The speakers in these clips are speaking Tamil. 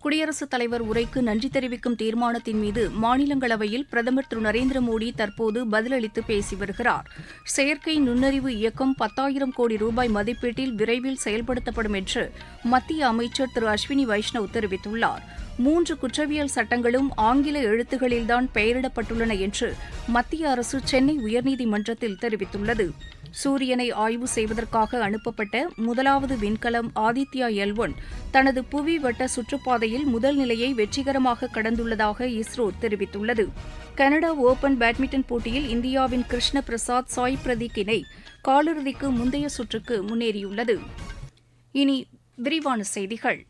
குடியரசுத் தலைவர் உரைக்கு நன்றி தெரிவிக்கும் தீர்மானத்தின் மீது மாநிலங்களவையில் பிரதமர் திரு நரேந்திர மோடி தற்போது பதிலளித்து பேசி வருகிறார். செயற்கை நுண்ணறிவு இயக்கம் பத்தாயிரம் கோடி ரூபாய் மதிப்பீட்டில் விரைவில் செயல்படுத்தப்படும் என்று மத்திய அமைச்சர் திரு அஸ்வினி வைஷ்ணவ் தெரிவித்துள்ளார். மூன்று குற்றவியல் சட்டங்களும் ஆங்கில எழுத்துகளில்தான் பெயரிடப்பட்டுள்ளன என்று மத்திய அரசு சென்னை உயர்நீதிமன்றத்தில் தெரிவித்துள்ளது. சூரியனை ஆய்வு செய்வதற்காக அனுப்பப்பட்ட முதலாவது விண்கலம் ஆதித்யா எல் ஒன் தனது புவி வட்ட சுற்றுப்பாதை சுற்றுப்பாதையில் முதல் நிலையை வெற்றிகரமாக கடந்துள்ளதாக இஸ்ரோ தெரிவித்துள்ளது. கனடா ஓபன் பேட்மிண்டன் போட்டியில் இந்தியாவின் கிருஷ்ண பிரசாத் சாய் பிரதீக் இணை காலிறுதிக்கு முந்தைய சுற்றுக்கு முன்னேறியுள்ளது. இனி விரிவான செய்திகள்.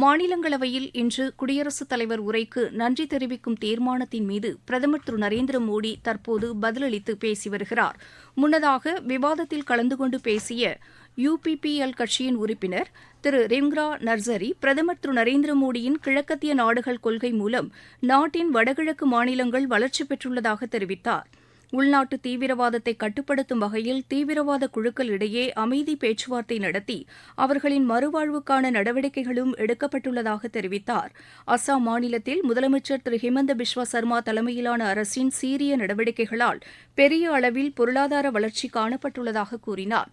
மாநிலங்களவையில் இன்று குடியரசுத் தலைவர் உரைக்கு நன்றி தெரிவிக்கும் தீர்மானத்தின் மீது பிரதமர் திரு நரேந்திர மோடி தற்போது பதிலளித்து பேசி வருகிறார். முன்னதாக விவாதத்தில் கலந்து கொண்டு பேசிய யுபிபிஎல் கட்சியின் உறுப்பினர் திரு ரிம்க்ரா நர்சரி பிரதமர் திரு நரேந்திர மோடியின் கிழக்கத்திய நாடுகள் கொள்கை மூலம் நாட்டின் வடகிழக்கு மாநிலங்கள் வளர்ச்சி பெற்றுள்ளதாக தெரிவித்தார். உள்நாட்டு தீவிரவாதத்தை கட்டுப்படுத்தும் வகையில் தீவிரவாத குழுக்கள் இடையே அமைதி பேச்சுவார்த்தை நடத்தி அவர்களின் மறுவாழ்வுக்கான நடவடிக்கைகளும் எடுக்கப்பட்டுள்ளதாக தெரிவித்தார். அஸ்ஸாம் மாநிலத்தில் முதலமைச்சர் திரு ஹிமந்த பிஸ்வா சர்மா தலைமையிலான அரசின் சீரிய நடவடிக்கைகளால் பெரிய அளவில் பொருளாதார வளர்ச்சி காணப்பட்டுள்ளதாக கூறினார்.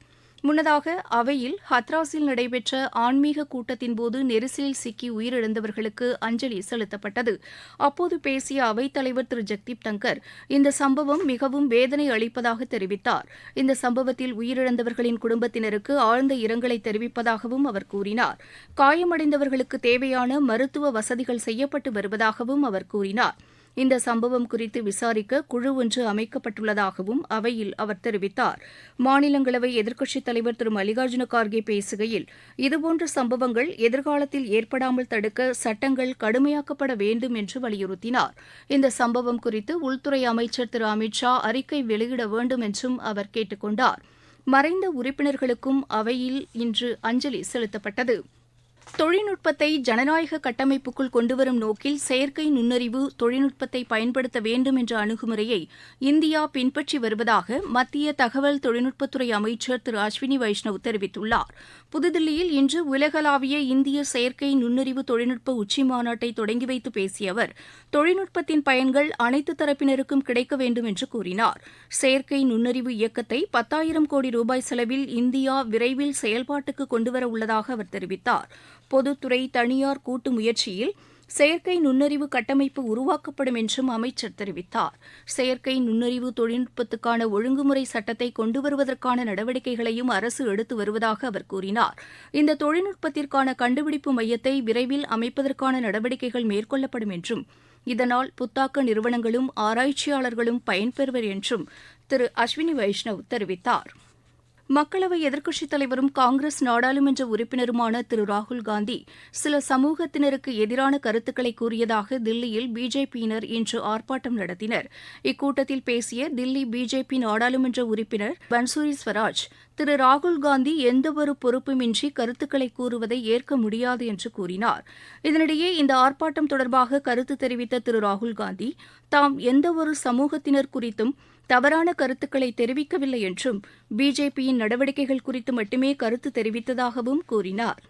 முன்னதாக அவையில் ஹத்ராஸில் நடைபெற்ற ஆன்மீக கூட்டத்தின்போது நெரிசலில் சிக்கி உயிரிழந்தவர்களுக்கு அஞ்சலி செலுத்தப்பட்டது. அப்போது பேசிய அவைத்தலைவர் திரு. ஜெக்தீப் தங்கர் இந்த சம்பவம் மிகவும் வேதனை அளிப்பதாக தெரிவித்தார். இந்த சம்பவத்தில் உயிரிழந்தவர்களின் குடும்பத்தினருக்கு ஆழ்ந்த இரங்கலை தெரிவிப்பதாகவும் அவர் கூறினார். காயமடைந்தவர்களுக்கு தேவையான மருத்துவ வசதிகள் செய்யப்பட்டு வருவதாகவும் அவர் கூறினார். இந்த சம்பவம் குறித்து விசாரிக்க குழு ஒன்று அமைக்கப்பட்டுள்ளதாகவும் அவையில் அவர் தெரிவித்தார். மாநிலங்களவை எதிர்க்கட்சித் தலைவர் திரு. மல்லிகார்ஜுன கார்கே பேசுகையில் இதுபோன்ற சம்பவங்கள் எதிர்காலத்தில் ஏற்படாமல் தடுக்க சட்டங்கள் கடுமையாக்கப்பட வேண்டும் என்று வலியுறுத்தினார். இந்த சம்பவம் குறித்து உள்துறை அமைச்சர் திரு. அமித் ஷா அறிக்கை வெளியிட வேண்டும் என்றும் அவர் கேட்டுக் கொண்டார். மறைந்த உறுப்பினர்களுக்கும் அவையில் இன்று அஞ்சலி செலுத்தப்பட்டது. தொழில்நுட்பத்தை ஜனநாயக கட்டமைப்புக்குள் கொண்டுவரும் நோக்கில் செயற்கை நுண்ணறிவு தொழில்நுட்பத்தை பயன்படுத்த வேண்டும் என்ற அணுகுமுறையை இந்தியா பின்பற்றி வருவதாக மத்திய தகவல் தொழில்நுட்பத்துறை அமைச்சர் திரு அஸ்வினி வைஷ்ணவ் தெரிவித்துள்ளார். புதுதில்லியில் இன்று உலகளாவிய இந்திய செயற்கை நுண்ணறிவு தொழில்நுட்ப உச்சி மாநாட்டை தொடங்கி வைத்து பேசிய அவர் தொழில்நுட்பத்தின் பயன்கள் அனைத்து தரப்பினருக்கும் கிடைக்க வேண்டும் என்று கூறினார். செயற்கை நுண்ணறிவு இயக்கத்தை பத்தாயிரம் கோடி ரூபாய் செலவில் இந்தியா விரைவில் செயல்பாட்டுக்கு கொண்டுவர உள்ளதாக அவர் தெரிவித்தார். பொதுத்துறை தனியார் கூட்டு முயற்சியில் செயற்கை நுண்ணறிவு கட்டமைப்பு உருவாக்கப்படும் என்றும் அமைச்சர் தெரிவித்தார். செயற்கை நுண்ணறிவு தொழில்நுட்பத்துக்கான ஒழுங்குமுறை சட்டத்தை கொண்டு வருவதற்கான நடவடிக்கைகளையும் அரசு எடுத்து வருவதாக அவர் கூறினார். இந்த தொழில்நுட்பத்திற்கான கண்டுபிடிப்பு மையத்தை விரைவில் அமைப்பதற்கான நடவடிக்கைகள் மேற்கொள்ளப்படும் என்றும் இதனால் புத்தாக்க நிறுவனங்களும் ஆராய்ச்சியாளர்களும் பயன்பெறுவர் என்றும் திரு அஸ்வினி வைஷ்ணவ் தெரிவித்தார். மக்களவை எதிர்க்கட்சித் தலைவரும் காங்கிரஸ் நாடாளுமன்ற உறுப்பினருமான திரு. ராகுல்காந்தி சில சமூகத்தினருக்கு எதிரான கருத்துக்களை கூறியதாக தில்லியில் பிஜேபியினர் இன்று ஆர்ப்பாட்டம் நடத்தினர். இக்கூட்டத்தில் பேசிய தில்லி பிஜேபி நாடாளுமன்ற உறுப்பினர் பன்சூரி ஸ்வராஜ் திரு. ராகுல்காந்தி எந்தவொரு பொறுப்புமின்றி கருத்துக்களை கூறுவதை ஏற்க முடியாது என்று கூறினார். இதனிடையே இந்த ஆர்ப்பாட்டம் தொடர்பாக கருத்து தெரிவித்த திரு. ராகுல்காந்தி தாம் எந்தவொரு சமூகத்தினர் குறித்தும் தவறான கருத்துக்களை தெரிவிக்கவில்லை என்றும் பிஜேபியின் நடவடிக்கைகள் குறித்து மட்டுமே கருத்து தெரிவித்ததாகவும் கூறினார்.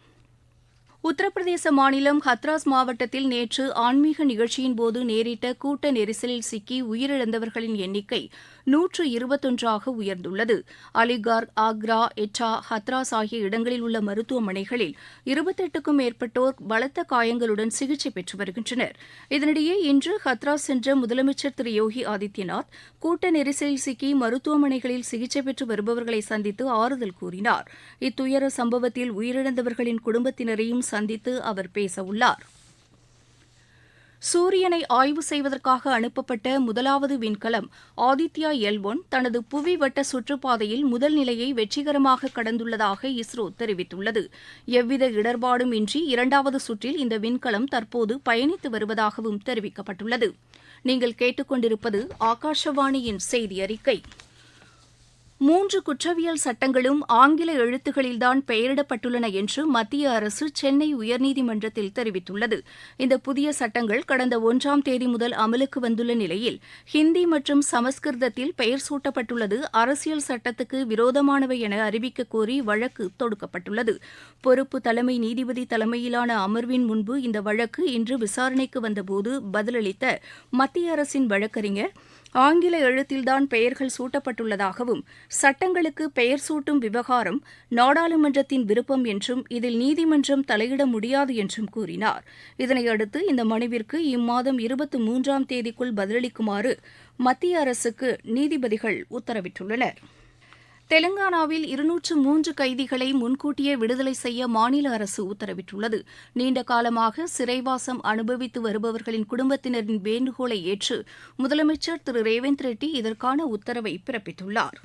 உத்தரப்பிரதேச மாநிலம் ஹத்ராஸ் மாவட்டத்தில் நேற்று ஆன்மீக நிகழ்ச்சியின்போது நேரிட்ட கூட்ட நெரிசலில் சிக்கி உயிரிழந்தவர்களின் எண்ணிக்கை நூற்று இருபத்தொன்றாக உயர்ந்துள்ளது. அலிகார் ஆக்ரா எட்டா ஹத்ராஸ் ஆகிய இடங்களில் உள்ள மருத்துவமனைகளில் இருபத்தெட்டுக்கும் மேற்பட்டோர் பலத்த காயங்களுடன் சிகிச்சை பெற்று வருகின்றனர். இதனிடையே இன்று ஹத்ராஸ் சென்ற முதலமைச்சர் திரு யோகி ஆதித்யநாத் கூட்ட நெரிசலில் சிக்கி மருத்துவமனைகளில் சிகிச்சை பெற்று வருபவர்களை சந்தித்து ஆறுதல் கூறினார். இத்துயர சம்பவத்தில் உயிரிழந்தவர்களின் குடும்பத்தினரையும் சந்தித்து அவர் பேசவுள்ளார். சூரியனை ஆய்வு செய்வதற்காக அனுப்பப்பட்ட முதலாவது விண்கலம் ஆதித்யா எல் ஒன் தனது புவி வட்ட சுற்றுப்பாதையில் முதல் நிலையை வெற்றிகரமாக கடந்துள்ளதாக இஸ்ரோ தெரிவித்துள்ளது. எவ்வித இடர்பாடும் இன்றி இரண்டாவது சுற்றில் இந்த விண்கலம் தற்போது பயணித்து வருவதாகவும் தெரிவிக்கப்பட்டுள்ளது. நீங்கள் கேட்டுக்கொண்டிருப்பது ஆகாஷவாணியின் செய்தி அறிக்கை மூன்று குற்றவியல் சட்டங்களும் ஆங்கில எழுத்துகளில்தான் பெயரிடப்பட்டுள்ளன என்று மத்திய அரசு சென்னை உயர்நீதிமன்றத்தில் தெரிவித்துள்ளது. இந்த புதிய சட்டங்கள் கடந்த ஒன்றாம் தேதி முதல் அமலுக்கு வந்துள்ள நிலையில் ஹிந்தி மற்றும் சமஸ்கிருதத்தில் பெயர் சூட்டப்பட்டுள்ளது. அரசியல் சட்டத்துக்கு விரோதமானவை என அறிவிக்க கோரி வழக்கு தொடுக்கப்பட்டுள்ளது. பொறுப்பு தலைமை நீதிபதி தலைமையிலான அமர்வின் முன்பு இந்த வழக்கு இன்று விசாரணைக்கு வந்தபோது பதிலளித்த மத்திய அரசின் வழக்கறிஞர் ஆங்கில எழுத்தில்தான் பெயர்கள் சூட்டப்பட்டுள்ளதாகவும் சட்டங்களுக்கு பெயர் சூட்டும் விவகாரம் நாடாளுமன்றத்தின் விருப்பம் என்றும் இதில் நீதிமன்றம் தலையிட முடியாது என்றும் கூறினார். இதனையடுத்து இந்த மனுவிற்கு இம்மாதம் இருபத்தி மூன்றாம் தேதிக்குள் பதிலளிக்குமாறு மத்திய அரசுக்கு நீதிபதிகள் உத்தரவிட்டுள்ளனர். தெலங்கானாவில் இருநூற்று மூன்று கைதிகளை முன்கூட்டியே விடுதலை செய்ய மாநில அரசு உத்தரவிட்டுள்ளது. நீண்ட காலமாக சிறைவாசம் அனுபவித்து வருபவர்களின் குடும்பத்தினரின் வேண்டுகோளை ஏற்று முதலமைச்சர் திரு. ரேவந்த் ரெட்டி இதற்கான உத்தரவை பிறப்பித்துள்ளார்.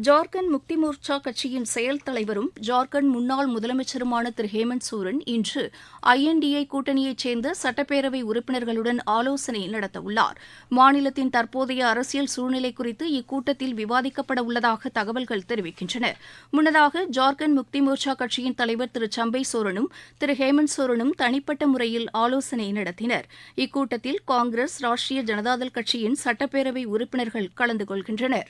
ஜார்க்கண்ட் முக்தி மோர்ச்சா கட்சியின் செயல் தலைவரும் ஜார்க்கண்ட் முன்னாள் முதலமைச்சருமான திரு ஹேமந்த் சோரன் இன்று ஐஎன்டிஏ கூட்டணியைச் சேர்ந்த சட்டப்பேரவை உறுப்பினர்களுடன் ஆலோசனை நடத்தவுள்ளார். மாநிலத்தின் தற்போதைய அரசியல் சூழ்நிலை குறித்து இக்கூட்டத்தில் விவாதிக்கப்பட உள்ளதாக தகவல்கள் தெரிவிக்கின்றன. முன்னதாக ஜார்க்கண்ட் முக்தி மோர்ச்சா கட்சியின் தலைவர் திரு சம்பை சோரனும் திரு ஹேமந்த் சோரனும் தனிப்பட்ட முறையில் ஆலோசனை நடத்தினர். இக்கூட்டத்தில் காங்கிரஸ் ராஷ்டிரிய ஜனதாதள் கட்சியின் சட்டப்பேரவை உறுப்பினர்கள் கலந்து கொள்கின்றனா்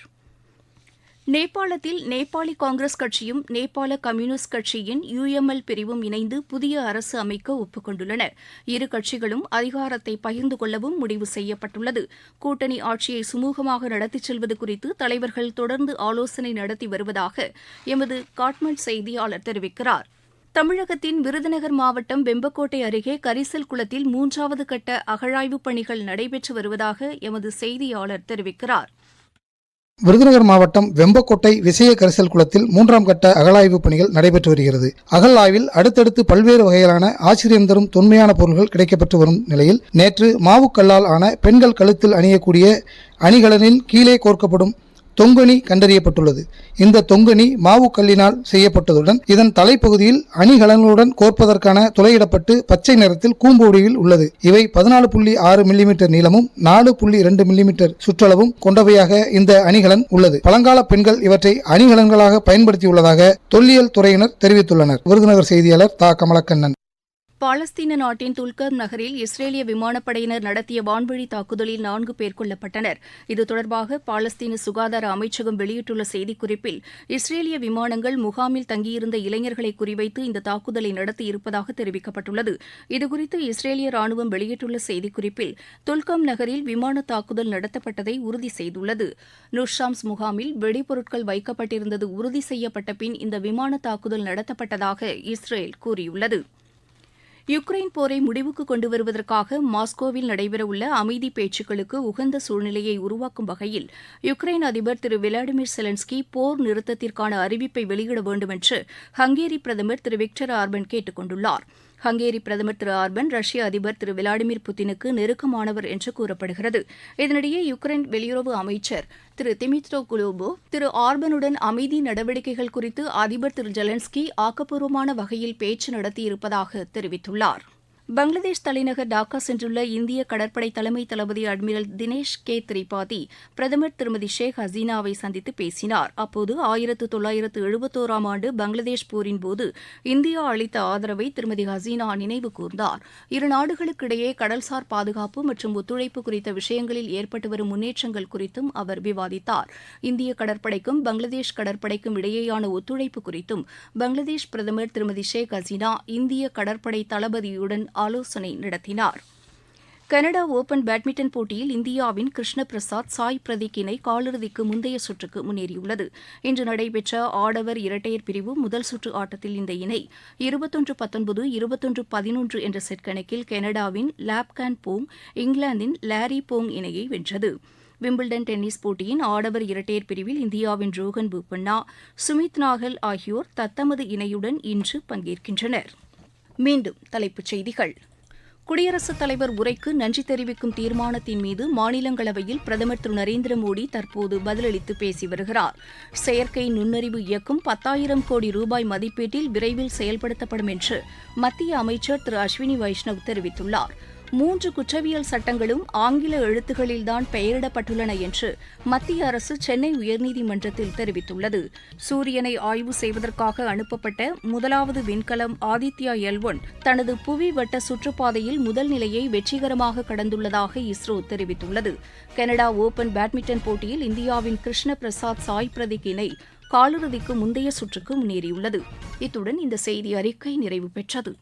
நேபாளத்தில் நேபாளி காங்கிரஸ் கட்சியும் நேபாள கம்யூனிஸ்ட் கட்சியின் யுஎம்எல் பிரிவும் இணைந்து புதிய அரசு அமைக்க ஒப்புக் இரு கட்சிகளும் அதிகாரத்தை பகிர்ந்து கொள்ளவும் முடிவு செய்யப்பட்டுள்ளது. கூட்டணி ஆட்சியை சுமூகமாக நடத்திச் செல்வது குறித்து தலைவர்கள் தொடர்ந்து ஆலோசனை நடத்தி வருவதாக எமது காட்மண்ட் செய்தியாளர் தெரிவிக்கிறார். தமிழகத்தின் விருதுநகர் மாவட்டம் வெம்பக்கோட்டை அருகே கரிசல் குளத்தில் மூன்றாவது கட்ட அகழாய்வுப் பணிகள் நடைபெற்று வருவதாக எமது செய்தியாளர் தெரிவிக்கிறாா் விருதுநகர் மாவட்டம் வெம்பக்கோட்டை விசய கரிசல் குளத்தில் மூன்றாம் கட்ட அகழாய்வு பணிகள் நடைபெற்று வருகிறது. அகழாய்வில் அடுத்தடுத்து பல்வேறு வகையிலான ஆச்சரியம் தரும் தொன்மையான பொருள்கள் கிடைக்கப்பட்டு வரும் நிலையில் நேற்று மாவுக்கல்லால் ஆன பெண்கள் கழுத்தில் அணியக்கூடிய அணிகலனில் கீழே கோர்க்கப்படும் தொங்கனி கண்டறியப்பட்டுள்ளது. இந்த தொங்கனி மாவு கல்லினால் செய்யப்பட்டதுடன் இதன் தலைப்பகுதியில் அணிகலன்களுடன் கோர்ப்பதற்கான துளையிடப்பட்டு பச்சை நிறத்தில் கூம்பு வடிவில் உள்ளது. இவை பதினாலு புள்ளி ஆறு மில்லிமீட்டர் நீளமும் நாலு புள்ளி இரண்டு மில்லிமீட்டர் சுற்றளவும் கொண்டவையாக இந்த அணிகலன் உள்ளது. பழங்கால பெண்கள் இவற்றை அணிகலன்களாக பயன்படுத்தியுள்ளதாக தொல்லியல் துறையினர் தெரிவித்துள்ளனர். விருதுநகர் செய்தியாளர் தா. கமலக்கண்ணன். பாலஸ்தீன நாட்டின் துல்கர் நகரில் இஸ்ரேலிய விமானப்படையினர் நடத்திய வான்வழி தாக்குதலில் நான்கு பேர் கொல்லப்பட்டனர். இது தொடர்பாக பாலஸ்தீன சுகாதார அமைச்சகம் வெளியிட்டுள்ள செய்திக்குறிப்பில் இஸ்ரேலிய விமானங்கள் முகாமில் தங்கியிருந்த இளைஞர்களை குறிவைத்து இந்த தாக்குதலை நடத்தியிருப்பதாக தெரிவிக்கப்பட்டுள்ளது. இதுகுறித்து இஸ்ரேலிய ராணுவம் வெளியிட்டுள்ள செய்திக்குறிப்பில் துல்கம் நகரில் விமான தாக்குதல் நடத்தப்பட்டதை உறுதி செய்துள்ளது. நுர்ஷாம்ஸ் முகாமில் வெடிபொருட்கள் வைக்கப்பட்டிருந்தது உறுதி செய்யப்பட்ட பின் இந்த விமான தாக்குதல் நடத்தப்பட்டதாக இஸ்ரேல் கூறியுள்ளது. யுக்ரைன் போரை முடிவுக்கு கொண்டு வருவதற்காக மாஸ்கோவில் நடைபெறவுள்ள அமைதி பேச்சுக்களுக்கு உகந்த சூழ்நிலையை உருவாக்கும் வகையில் யுக்ரைன் அதிபர் திரு விளாடிமிர் செலன்ஸ்கி போர் நிறுத்தத்திற்கான அறிவிப்பை வெளியிட வேண்டும் என்று ஹங்கேரி பிரதமர் திரு விக்டர் ஆர்பன் கேட்டுக் கொண்டுள்ளாா் ஹங்கேரி பிரதமர் திரு ஆர்பன் ரஷ்ய அதிபர் திரு விளாடிமிர் புட்டினுக்கு நெருக்கமானவர் என்று கூறப்படுகிறது. இதனிடையே யுக்ரைன் வெளியுறவு அமைச்சர் திரு திமித்ரோ குலோபோ திரு ஆர்பனுடன் அமைதி நடவடிக்கைகள் குறித்து அதிபர் திரு ஜெலன்ஸ்கி ஆக்கப்பூர்வமான வகையில் பேச்சு நடத்தியிருப்பதாக தெரிவித்துள்ளாா் பங்களாதேஷ் தலைநகர் டாக்கா சென்றுள்ள இந்திய கடற்படை தலைமை தளபதி அட்மிரல் தினேஷ் கே. திரிபாதி பிரதமர் திருமதி ஷேக் ஹசீனாவை சந்தித்து பேசினார். அப்போது ஆயிரத்து தொள்ளாயிரத்து எழுபத்தோராம் ஆண்டு பங்களாதேஷ் போரின் போது இந்தியா அளித்த ஆதரவை திருமதி ஹசீனா நினைவு கூர்ந்தார். இரு நாடுகளுக்கிடையே கடல்சார் பாதுகாப்பு மற்றும் ஒத்துழைப்பு குறித்த விஷயங்களில் ஏற்பட்டு வரும் முன்னேற்றங்கள் குறித்தும் அவர் விவாதித்தார். இந்திய கடற்படைக்கும் பங்களாதேஷ் கடற்படைக்கும் இடையேயான ஒத்துழைப்பு குறித்தும் பங்களாதேஷ் பிரதமர் திருமதி ஷேக் ஹசீனா இந்திய கடற்படை தளபதியுடன் ஆலோசனை நடத்தினார். கனடா ஒபன் பேட்மிண்டன் போட்டியில் இந்தியாவின் கிருஷ்ண பிரசாத் சாய் பிரதீக் இணை காலிறுதிக்கு முந்தைய சுற்றுக்கு முன்னேறியுள்ளது. இன்று நடைபெற்ற ஆடவர் இரட்டையர் பிரிவு முதல் சுற்று ஆட்டத்தில் இந்த இணை இருபத்தொன்று பத்தொன்பது இருபத்தொன்று பதினொன்று என்ற செட் கணக்கில் கனடாவின் லாப்கான் போங் இங்கிலாந்தின் லாரி போங் இணையை வென்றது. விம்பிள்டன் டென்னிஸ் போட்டியின் ஆடவர் இரட்டையர் பிரிவில் இந்தியாவின் ரோஹன் போபண்ணா சுமித் நாகல் ஆகியோர் தத்தமது இணையுடன் இன்று பங்கேற்கின்றனர். மீண்டும் தலைப்புச் செய்திகள். குடியரசுத் தலைவர் உரைக்கு நன்றி தெரிவிக்கும் தீர்மானத்தின் மீது மாநிலங்களவையில் பிரதமர் திரு. நரேந்திர மோடி தற்போது பதிலளித்து பேசி வருகிறார். செயற்கை நுண்ணறிவு இயக்கும் பத்தாயிரம் கோடி ரூபாய் மதிப்பீட்டில் விரைவில் செயல்படுத்தப்படும் என்று மத்திய அமைச்சர் திரு. அஸ்வினி வைஷ்ணவ் தெரிவித்துள்ளார். மூன்று குற்றவியல் சட்டங்களும் ஆங்கில எழுத்துகளில்தான் பெயரிடப்பட்டுள்ளன என்று மத்திய அரசு சென்னை உயர்நீதிமன்றத்தில் தெரிவித்துள்ளது. சூரியனை ஆய்வு செய்வதற்காக அனுப்பப்பட்ட முதலாவது விண்கலம் ஆதித்யா எல் ஒன் தனது புவி வட்ட சுற்றுப்பாதையில் முதல் நிலையை வெற்றிகரமாக கடந்துள்ளதாக இஸ்ரோ தெரிவித்துள்ளது. கனடா ஓபன் பேட்மிண்டன் போட்டியில் இந்தியாவின் கிருஷ்ண பிரசாத் சாய் பிரதீக் இணை காலிறுதிக்கு முந்தைய சுற்றுக்கு முன்னேறியுள்ளது. இத்துடன் இந்த செய்தி அறிக்கை நிறைவு பெற்றது.